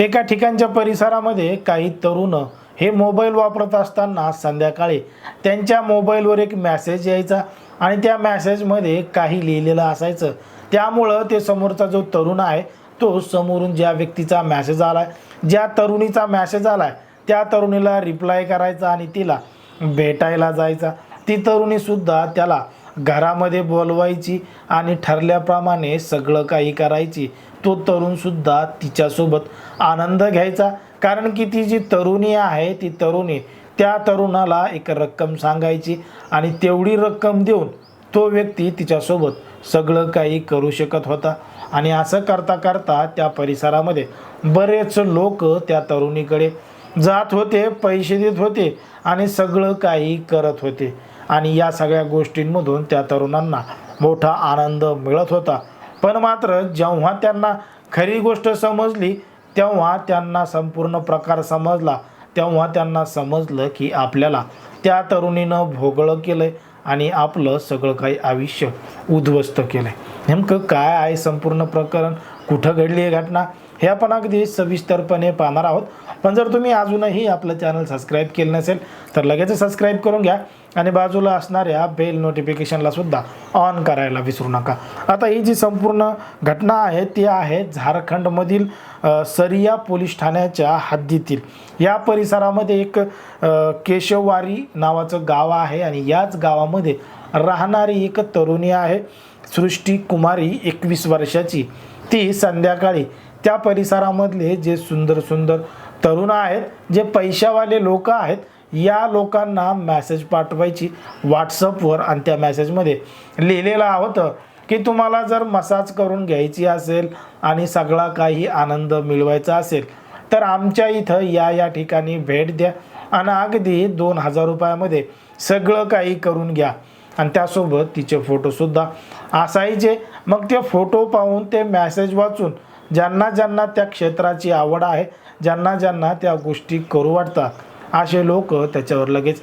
एका ठिकाणच्या परिसरामध्ये काही तरुण हे मोबाईल वापरत असताना संध्याकाळी त्यांच्या मोबाईलवर एक मॅसेज यायचा आणि त्या मॅसेजमध्ये काही लिहिलेलं असायचं. त्यामुळं ते समोरचा जो तरुण आहे तो समोरून ज्या व्यक्तीचा मॅसेज आलाय ज्या तरुणीचा मॅसेज आला आहे त्या तरुणीला रिप्लाय करायचा आणि तिला भेटायला जायचा. ती तरुणीसुद्धा त्याला घरामध्ये बोलवायची आणि ठरल्याप्रमाणे सगळं काही करायची. तो तरुणसुद्धा तिच्यासोबत आनंद घ्यायचा. कारण की ती जी तरुणी आहे ती तरुणी त्या तरुणाला एक रक्कम सांगायची आणि तेवढी रक्कम देऊन तो व्यक्ती तिच्यासोबत सगळं काही करू शकत होता. आणि असं करता करता त्या परिसरामध्ये बरेच लोक त्या तरुणीकडे जात होते पैसे देत होते आणि सगळं काही करत होते. आणि या सगळ्या गोष्टींमधून त्या तरुणांना मोठा आनंद मिळत होता. पण मात्र जेव्हा त्यांना खरी गोष्ट समजली तेव्हा त्यांना संपूर्ण प्रकार समजला. तेव्हा त्यांना समजलं की आपल्याला त्या तरुणीनं भोगळं केलंय आणि आपलं सगळं काही आयुष्य उद्ध्वस्त केलंय. नेमकं काय आहे संपूर्ण प्रकरण? कुठं घडली आहे घटना हे आपण अगदी सविस्तरपणे पाहणार आहोत. पण जर तुम्ही अजूनही आपलं चॅनल सबस्क्राईब केलं नसेल तर लगेच सबस्क्राईब करून घ्या आणि बाजूला असणाऱ्या बेल नोटिफिकेशनला सुद्धा ऑन करायला विसरू नका. आता ही जी संपूर्ण घटना आहे ती आहे झारखंडमधील सरिया पोलीस ठाण्याच्या हद्दीतील. या परिसरामध्ये एक केशववारी नावाचं गाव आहे आणि याच गावामध्ये राहणारी एक तरुणी आहे सृष्टी कुमारी एकवीस वर्षाची. ती संध्याकाळी. त्या परिसरामधले जे सुंदर सुंदर तरुण आहेत जे पैशावाले लोक आहेत या लोकांना मॅसेज पाठवायची व्हॉट्सअपवर आणि त्या मॅसेजमध्ये लिहिलेलं होतं की तुम्हाला जर मसाज करून घ्यायची असेल आणि सगळा काही आनंद मिळवायचा असेल तर आमच्या इथं या या ठिकाणी भेट द्या आणि अगदी दोन हजार रुपयामध्ये सगळं काही करून घ्या. आणि त्यासोबत तिचे फोटोसुद्धा असायचे मग ते फोटो पाहून ते मॅसेज वाचून ज्यांना ज्यांना त्या क्षेत्राची आवड आहे ज्यांना ज्यांना त्या गोष्टी करू वाटतात असे लोक त्याच्यावर लगेच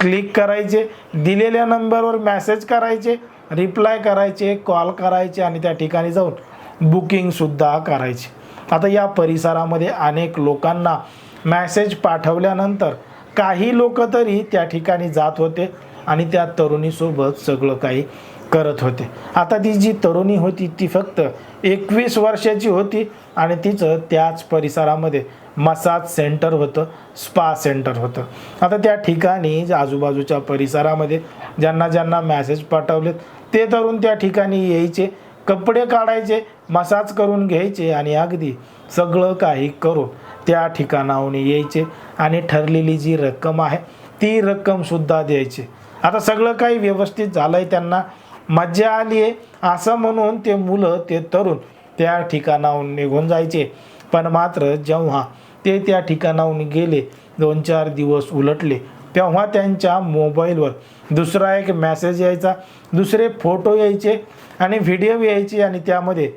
क्लिक करायचे. दिलेल्या नंबरवर मॅसेज करायचे रिप्लाय करायचे कॉल करायचे आणि त्या ठिकाणी जाऊन बुकिंगसुद्धा करायचे. आता या परिसरामध्ये अनेक लोकांना मॅसेज पाठवल्यानंतर काही लोक तरी त्या ठिकाणी जात होते आणि त्या तरुणीसोबत सगळं काही करत होते. आता ती जी तरुणी होती ती फक्त एकवीस वर्षाची होती आणि तिचं त्याच परिसरामध्ये मसाज सेंटर होतं स्पा सेंटर होतं. आता त्या ठिकाणी आजूबाजूच्या परिसरामध्ये ज्यांना ज्यांना मॅसेज पाठवलेत ते तरुण त्या ठिकाणी यायचे कपडे काढायचे मसाज करून घ्यायचे आणि अगदी सगळं काही करून त्या ठिकाणाहून यायचे आणि ठरलेली जी रक्कम आहे ती रक्कमसुद्धा द्यायची. आता सगळं काही व्यवस्थित झालं आहे त्यांना मज्जा आली आहे. असं म्हणून ते मुलं ते तरुण त्या ठिकाणाहून निघून जायचे. पण मात्र जेव्हा ते त्या ठिकाणाहून गेले दोन चार दिवस उलटले तेव्हा त्यांच्या मोबाईलवर दुसरा एक मॅसेज यायचा दुसरे फोटो यायचे आणि व्हिडिओ यायचे आणि त्यामध्ये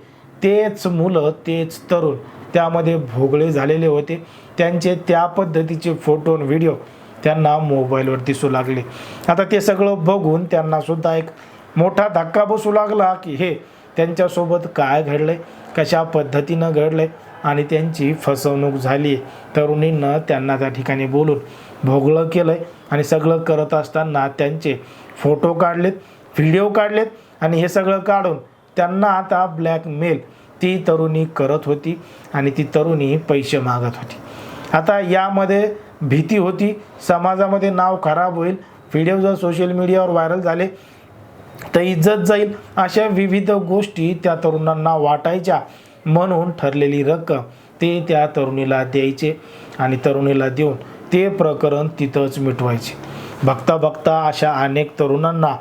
तेच मुलं तेच तरुण त्यामध्ये भोगळे झालेले होते. त्यांचे त्या पद्धतीचे फोटो आणि व्हिडिओ त्यांना मोबाईलवर दिसू लागले. आता ते सगळं बघून त्यांनासुद्धा एक मोठा धक्का बसू लागला की हे त्यांच्यासोबत काय घडलंय? कशा पद्धतीनं घडलंय? आणि त्यांची फसवणूक झाली तरुणींनं त्यांना त्या ठिकाणी बोलून भोगळं केलंय आणि सगळं करत असताना त्यांचे फोटो काढलेत व्हिडिओ काढलेत आणि हे सगळं काढून त्यांना आता ब्लॅकमेल ती तरुणी करत होती आणि ती तरुणी पैसे मागत होती. आता यामध्ये भीती होती. समाजामध्ये नाव खराब होईल. व्हिडिओ जर सोशल मीडियावर व्हायरल झाले तर इज्जत जाईल अशा विविध गोष्टी त्या तरुणांना वाटायच्या म्हणून ठरलेली रक्कम ते त्या तरुणीला द्यायचे आणि तरुणीला देऊन ते प्रकरण तिथंच मिटवायचे. बघता बघता अशा अनेक तरुणांना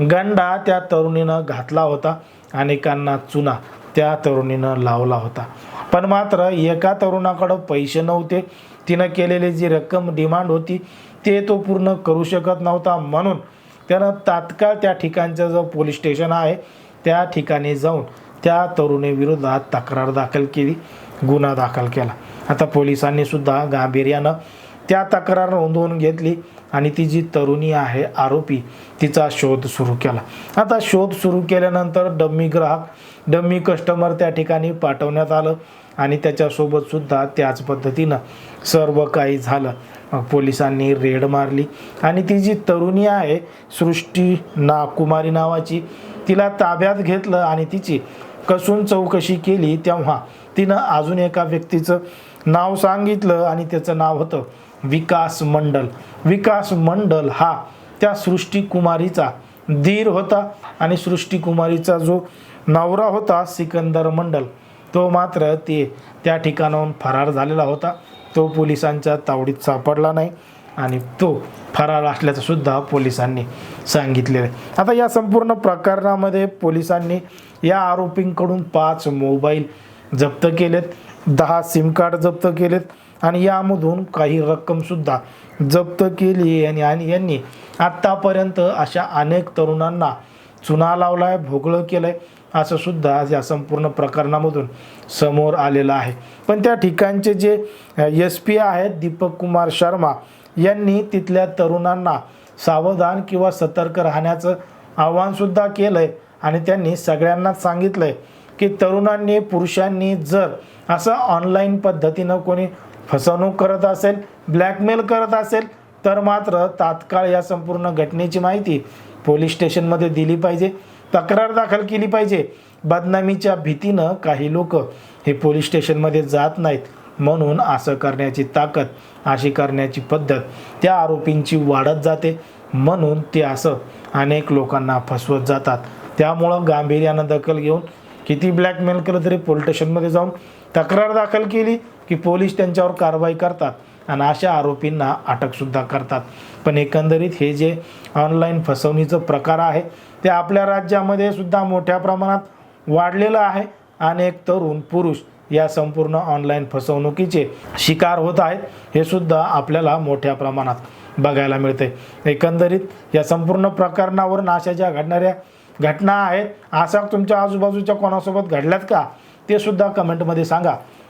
गंडा त्या तरुणीनं घातला होता अनेकांना चुना त्या तरुणीनं लावला होता. पण मात्र एका तरुणाकडं पैसे नव्हते. तिनं केलेली जी रक्कम डिमांड होती ते तो पूर्ण करू शकत नव्हता म्हणून त्यानं तात्काळ त्या ठिकाणचं जो पोलीस स्टेशन आहे त्या ठिकाणी जाऊन त्या तरुणीविरोधात तक्रार दाखल केली गुन्हा दाखल केला. आता पोलिसांनी सुद्धा गांभीर्यानं त्या तक्रार नोंदवून घेतली आणि ती जी तरुणी आहे आरोपी तिचा शोध सुरू केला. आता शोध सुरू केल्यानंतर डम्मी ग्राहक डम्मी कस्टमर त्या ठिकाणी पाठवण्यात आलं आणि त्याच्यासोबत सुद्धा त्याच पद्धतीनं सर्व काही झालं. पोलिसांनी रेड मारली. आणि ती जी तरुणी आहे सृष्टी ना कुमारी नावाची तिला ताब्यात घेतलं आणि तिची कसून चौकशी केली तेव्हा तिनं अजून एका व्यक्तीचं नाव सांगितलं आणि त्याचं नाव होतं विकास मंडल. विकास मंडल हा त्या सृष्टी कुमारीचा धीर होता आणि सृष्टी कुमारीचा जो नवरा होता सिकंदर मंडल तो मात्र ते त्या ठिकाणाहून फरार झालेला होता. तो पोलिसांच्या तावडीत सापडला नाही आणि तो फरार असल्याचं सुद्धा पोलिसांनी सांगितलेलं आहे. आता या संपूर्ण प्रकरणामध्ये पोलिसांनी या आरोपींकडून पाच मोबाईल जप्त केलेत दहा सिम कार्ड जप्त केलेत आणि यामधून काही रक्कमसुद्धा जप्त केली आणि आणि यांनी आत्तापर्यंत अशा अनेक तरुणांना चुना लावला आहे भोगळं केलं आहे असं सुद्धा या संपूर्ण प्रकरणामधून समोर आलेलं आहे. पण त्या ठिकाणचे जे एस पी आहेत दीपक कुमार शर्मा यांनी तिथल्या तरुणांना सावधान किंवा सतर्क राहण्याचं आव्हानसुद्धा केलं आहे आणि त्यांनी सगळ्यांनाच सांगितलं आहे की तरुणांनी पुरुषांनी जर असं ऑनलाईन पद्धतीनं कोणी फसवणूक करत असेल ब्लॅकमेल करत असेल तर मात्र तात्काळ या संपूर्ण घटनेची माहिती पोलीस स्टेशनमध्ये दिली पाहिजे. तक्रार दाखल केली पाहिजे. बदनामीच्या भीतीनं काही लोक हे पोलीस स्टेशनमध्ये जात नाहीत म्हणून असं करण्याची ताकद अशी करण्याची पद्धत त्या आरोपींची वाढत जाते. म्हणून ते असं अनेक लोकांना फसवत जातात. त्यामुळं गांभीर्यानं दखल घेऊन किती ब्लॅकमेल केलं तरी पोलीस स्टेशनमध्ये जाऊन तक्रार दाखल केली की पोलीस त्यांच्यावर कारवाई करतात. आणि अशा आरोपींना अटकसुद्धा करतात. पण एकंदरीत हे जे ऑनलाईन फसवणीचं प्रकार आहे ते आपल्या राज्यामध्ये सुद्धा मोठ्या प्रमाणात वाढलेलं आहे. अनेक तरुण पुरुष या संपूर्ण ऑनलाईन फसवणुकीचे शिकार होत आहेत. हे सुद्धा आपल्याला मोठ्या प्रमाणात बघायला मिळते एकंदरीत या संपूर्ण प्रकरणावरून अशा ज्या घडणाऱ्या घटना आहेत अशा तुमच्या आजूबाजूच्या कोणासोबत घडल्यात का? ते सुद्धा कमेंटमध्ये सांगा.